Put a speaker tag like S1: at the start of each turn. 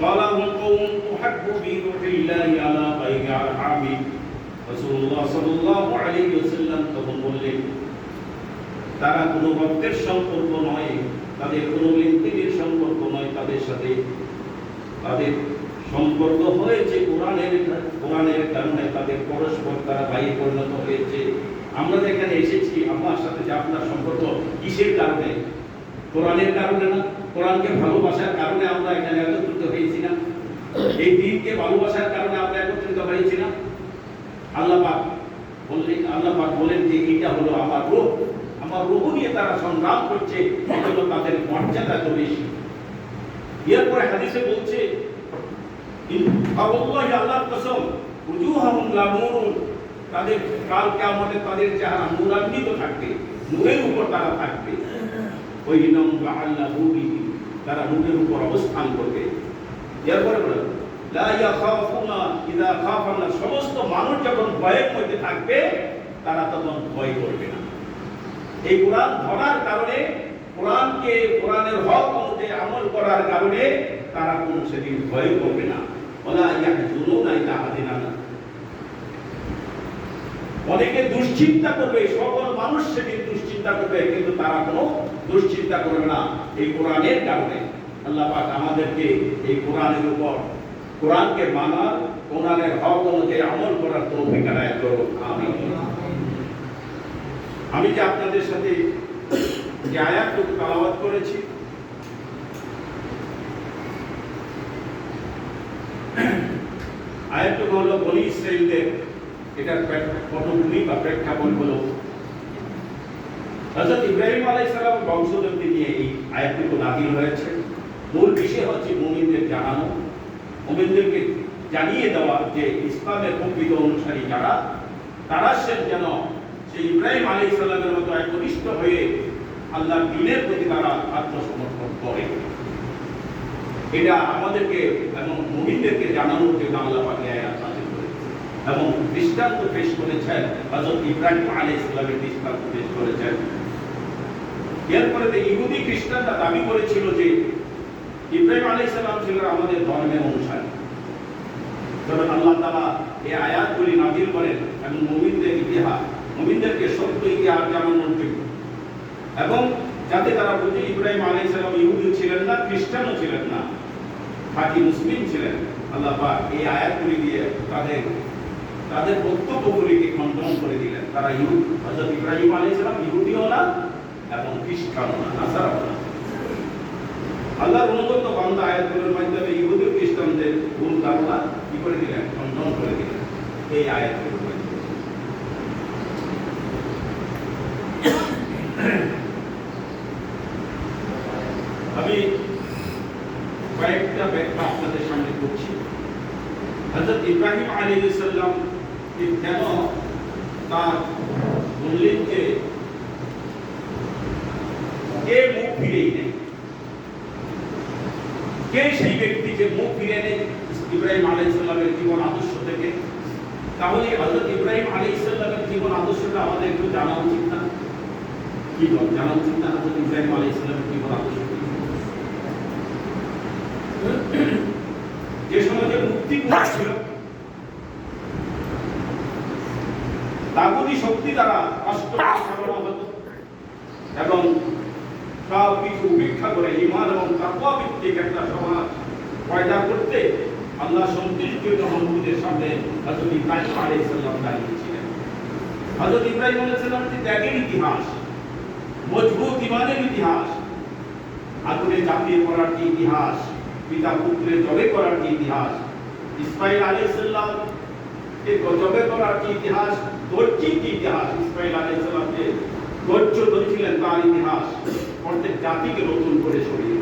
S1: قال هم قوم أحب في روح الله على غير أرحام رسول الله صلى الله عليه وسلم তখন বললেন তারা কোনো রক্তের সম্পর্ক নয় তাদের কোনো লেনদেনের সম্পর্ক নয় তাদের সাথে তাদের সম্পর্ক হয়েছে কোরআনের কোরআনের কারণে তাদের পরস্পর তারা ভাই পরিণত হয়েছে আমরা যেখানে এসেছি আমার সাথে যে আপনার সম্পর্ক কিসের কারণে কোরআনের কারণে না, কোরআনকে ভালোবাসার কারণে আমরা এখানে একত্রিত হয়েছি না। এই দিনকে ভালোবাসার কারণে আমরা একত্রিত হয়েছি না। আল্লাহ পাক বললেন আল্লাহ পাক বলেন যে এটা হলো আমার রূহ আমার রূহ নিয়ে তারা সংগ্রাম করছে এজন্য তাদের মর্যাদা এত বেশি। এরপরে হাদিসে বলছে আল্লাহ আল্লাহর কসম, উজুহাহুম লামুরুন তাদের কাল কিয়ামতে তাদের চেহারা নূরান্বিত থাকবে, নূরের উপর তারা থাকবে। ওই নম নূরিহি তারা নূরের উপর অবস্থান করবে। সমস্ত মানুষ যখন ভয়ের মধ্যে থাকবে, তারা তখন ভয় করবে না। এই কোরআন ধরার কারণে, কোরআনকে, কোরআনের হক অনুযায়ী আমল করার কারণে তারা কোনো সেদিন ভয় করবে না। ওলা হাদিনা অনেকে দুশ্চিন্তা করবে, সকল মানুষ সেদিন দুশ্চিন্তা করবে, কিন্তু তারা কোনো দুশ্চিন্তা করবে না এই কোরআনের কারণে। আল্লাহ পাক আমাদেরকে এই কোরআনের উপর, কোরআনকে মানার, কোরআনের হক অনুযায়ী আমল করার তৌফিক আদায় করুন। আমিন। আমি যে আপনাদের সাথে যে আয়াতটুকু তালাবাত করেছি, আয়াতটুকু হলো বনি ইসরাইলদের এটার পটভূমি বা প্রেক্ষাপট হলো হযরত ইব্রাহিম আলাইহিস সালাম বংশধরদের নিয়ে এই আয়াতটুকু নাযিল হয়েছে। মূল বিষয় হচ্ছে মুমিনদের জানানো। মুমিনদেরকে জানিয়ে দেওয়া যে ইসলামের প্রকৃত অনুসারী যারা, তারা সে যেন সেই ইব্রাহিম আলাইহিস সালামের মতো একনিষ্ঠ হয়ে আল্লাহর দ্বীনের প্রতি তারা আত্মসমর্পণ করে। এটা আমাদেরকে এবং মুমিনদেরকে জানানোর জন্য আল্লাহ পাক আয়াত এবং দৃষ্টান্ত পেশ করেছেন হযরত ইব্রাহিম আলাইহিস সালামের দৃষ্টান্ত পেশ করেছেন। এরপরে ইহুদি খ্রিস্টানরা দাবি করেছিল যে ইব্রাহিম আলাইহিস সালাম ছিলেন আমাদের ধর্মের অনুসারী। তবে আল্লাহ তাআলা এই আয়াতগুলি নাযিল করেন এবং মুমিনদের ইতিহাস, মুমিনদেরকে সত্য ইতিহাস জানানোর জন্য। এবং যাতে তারা বুঝে ইব্রাহিম আলাইহিস সালাম ইহুদি ছিলেন না, খ্রিস্টানও ছিলেন না খাঁটি মুসলিম ছিলেন, আল্লাহ পাক এই আয়াতগুলি দিয়ে তাদের তাদের বক্তব্যগুলিকে খণ্ডন করে দিলেন। তারা ইহুদ, হযরত ইব্রাহিম আলাইহিস সালাম ইহুদিও না এবং খ্রিস্টানও না নাসারাও। না আল্লাহর অনুগত বান্দা আয়াতগুলোর মাধ্যমে ইহুদি খ্রিস্টানদের ভুল ধারণা কি করে দিলেন? খণ্ডন করে দিলেন এই আয়াতগুলোর আমি কয়েকটা ব্যাখ্যা আপনাদের সামনে করছি। হযরত ইব্রাহিম আলাইহিস সালাম কেন তার বললেন যে কে মুখ ফিরেই নেই কে সেই ব্যক্তি যে মুখ ফিরে নেই ইব্রাহিম আলাইহিস সালামের জীবন আদর্শ থেকে। তাহলে হযরত ইব্রাহিম আলাইহিস সালামের জীবন আদর্শটা আমাদের একটু জানা উচিত না? কি জানা উচিত না হযরত ইব্রাহিম আলাইহিস সালামের জীবন আদর্শ যে সমাজে মুক্তি ছিল? তাগুনি শক্তি দ্বারা কষ্ট হতো এবং সব কিছু উপেক্ষা করে ইমান এবং তাকওয়া ভিত্তিক একটা সমাজ পয়দা করতে আল্লাহ সন্তুষ্টির মহম্মদের সামনে হযরত ইব্রাহিম আলাইহিস সালাম দাঁড়িয়েছিলেন। হযরত ইব্রাহিম আলাইহিস সালাম যে ত্যাগের ইতিহাস, মজবুত ইমানের ইতিহাস, আগুনে চাপিয়ে পড়ার যে ইতিহাস, পিতা পুত্রে জবে করার যে ইতিহাস, ইসমাইল আলাইহিস সালাম কে জবে করার যে ইতিহাস ধৈর্যের যে ইতিহাস ইসমাইল আলাইহিস সালাম যে ধৈর্য ধরেছিলেন তার ইতিহাস। প্রত্যেক জাতিকে নতুন করে সরিয়ে